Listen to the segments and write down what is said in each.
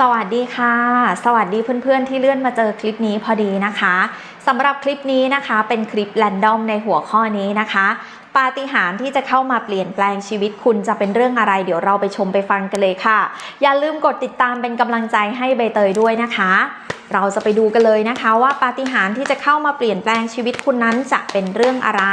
สวัสดีค่ะ สวัสดีเพื่อนๆ ที่เลื่อนมาเจอคลิปนี้พอดีนะคะสำหรับคลิปนี้นะคะเป็นคลิปแรนดอมในหัวข้อนี้นะคะปาฏิหาริย์ที่จะเข้ามาเปลี่ยนแปลงชีวิตคุณจะเป็นเรื่องอะไร เดี๋ยวเราไปชมไปฟังกันเลยค่ะ อย่าลืมกดติดตามเป็นกำลังใจให้ใบเตยด้วยนะคะ เราจะไปดูกันเลยนะคะ ว่าปาฏิหาริย์ที่จะเข้ามาเปลี่ยนแปลงชีวิตคุณนั้นจะเป็นเรื่องอะไร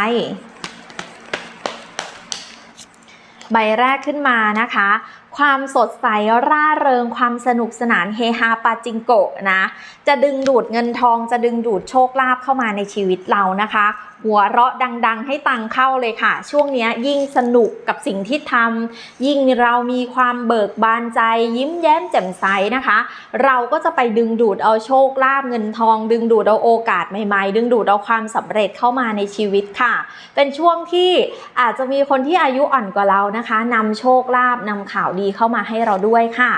ใบแรกขึ้นมานะคะ ความสดใสร่าเริง ความสนุกสนานเฮฮาปาจิงโกะนะ จะดึงดูดเงินทอง จะดึงดูดโชคลาภเข้ามาในชีวิตเรานะคะ หัวเราะดัง ๆ ให้ตังเข้าเลยค่ะ ช่วงนี้ยิ่งสนุกกับสิ่งที่ทำยิ่งเรามีความเบิกบานใจ ยิ้มแย้มแจ่มใสนะคะ เราก็จะไปดึงดูดเอาโชคลาภเงินทอง ดึงดูดเอาโอกาสใหม่ๆ ดึงดูดเอาความสำเร็จเข้ามาในชีวิตค่ะ เป็นช่วงที่อาจจะมีคนที่อายุอ่อนกว่าเรานะคะนำโชคลาภนำข่าวดีเข้ามาให้เราด้วยค่ะ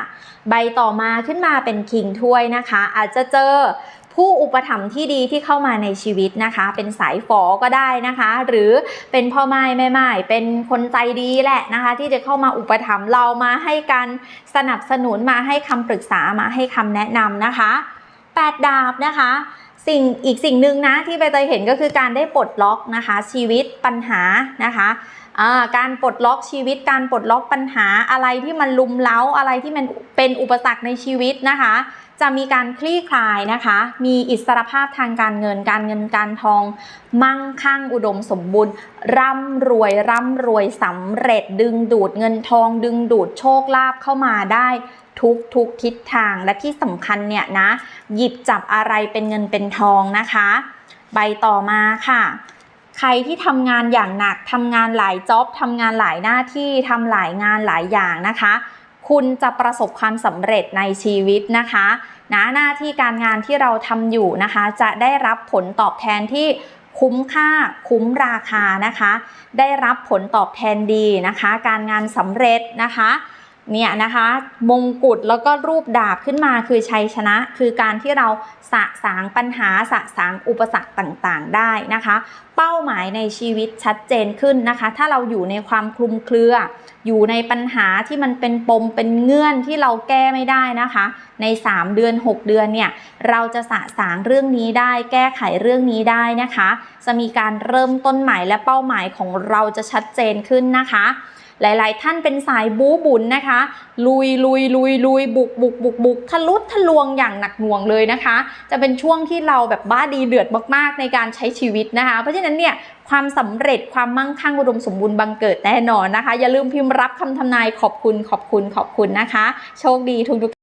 ใบต่อมาขึ้นมาเป็นคิงถ้วยนะคะ อาจจะเจอผู้อุปถัมภ์ที่ดีที่เข้ามาในชีวิตนะคะ เป็นสายฝอก็ได้นะคะ หรือเป็นพ่อไม้แม่ไม้เป็นคนใจดีแหละนะคะ ที่จะเข้ามาอุปถัมภ์เรามาให้การสนับสนุนมาให้คำปรึกษามาให้คำแนะนำนะคะแปดดาบนะคะสิ่งอีกสิ่งหนึ่งนะที่ใบเตยเห็นก็คือการได้ปลดล็อกนะคะ ชีวิตปัญหานะคะการปลดล็อกชีวิต การปลดล็อกปัญหาอะไรที่มันลุมเล้าอะไรที่มันเป็นอุปสรรคในชีวิตนะคะ จะมีการคลี่คลายนะคะ มีอิสรภาพทางการเงิน การเงินการทอง มั่งคั่งอุดมสมบูรณ์ ร่ำรวยร่ำรวยสำเร็จดึงดูดเงินทอง ดึงดูดโชคลาภเข้ามาได้ทุกทุกทิศทางและที่สำคัญเนี่ยนะ หยิบจับอะไรเป็นเงินเป็นทองนะคะ ใบต่อมาค่ะ ใครที่ทำงานอย่างหนักทำงานหลายจ็อบทำงานหลายหน้าที่ทำหลายงานหลายอย่างนะคะ คุณจะประสบความสำเร็จในชีวิตนะคะนะหน้าที่การงานที่เราทำอยู่นะคะ จะได้รับผลตอบแทนที่คุ้มค่าคุ้มราคานะคะ ได้รับผลตอบแทนดีนะคะ การงานสำเร็จนะคะ เนี่ยนะคะมงกุฎแล้วก็รูปดาบขึ้นมาคือชัยชนะ คือการที่เราสะสางปัญหาสะสางอุปสรรคต่างๆ ได้นะคะ เป้าหมายในชีวิตชัดเจนขึ้นนะคะ ถ้าเราอยู่ในความคลุมเครือ อยู่ในปัญหาที่มันเป็นปมเป็นเงื่อนที่เราแก้ไม่ได้นะคะ ใน 3 เดือน 6 เดือนเนี่ยเราจะสะสางเรื่องนี้ได้แก้ไขเรื่องนี้ได้นะคะ จะมีการเริ่มต้นใหม่และเป้าหมายของเราจะชัดเจนขึ้นนะคะ หลายๆ ท่านเป็นสายบู๊บุญนะคะ ลุยลุยลุยลุยบุกบุกบุกบุกทะลุทะลวงอย่างหนักหน่วงเลยนะคะ จะเป็นช่วงที่เราแบบบ้าดีเดือดมากๆ ในการใช้ชีวิตนะคะ เพราะฉะนั้นเนี่ยความสำเร็จความมั่งคั่งอุดมสมบูรณ์บังเกิดแน่นอนนะคะ อย่าลืมพิมพ์รับคำทำนายขอบคุณขอบคุณขอบคุณนะคะ โชคดีทุกๆ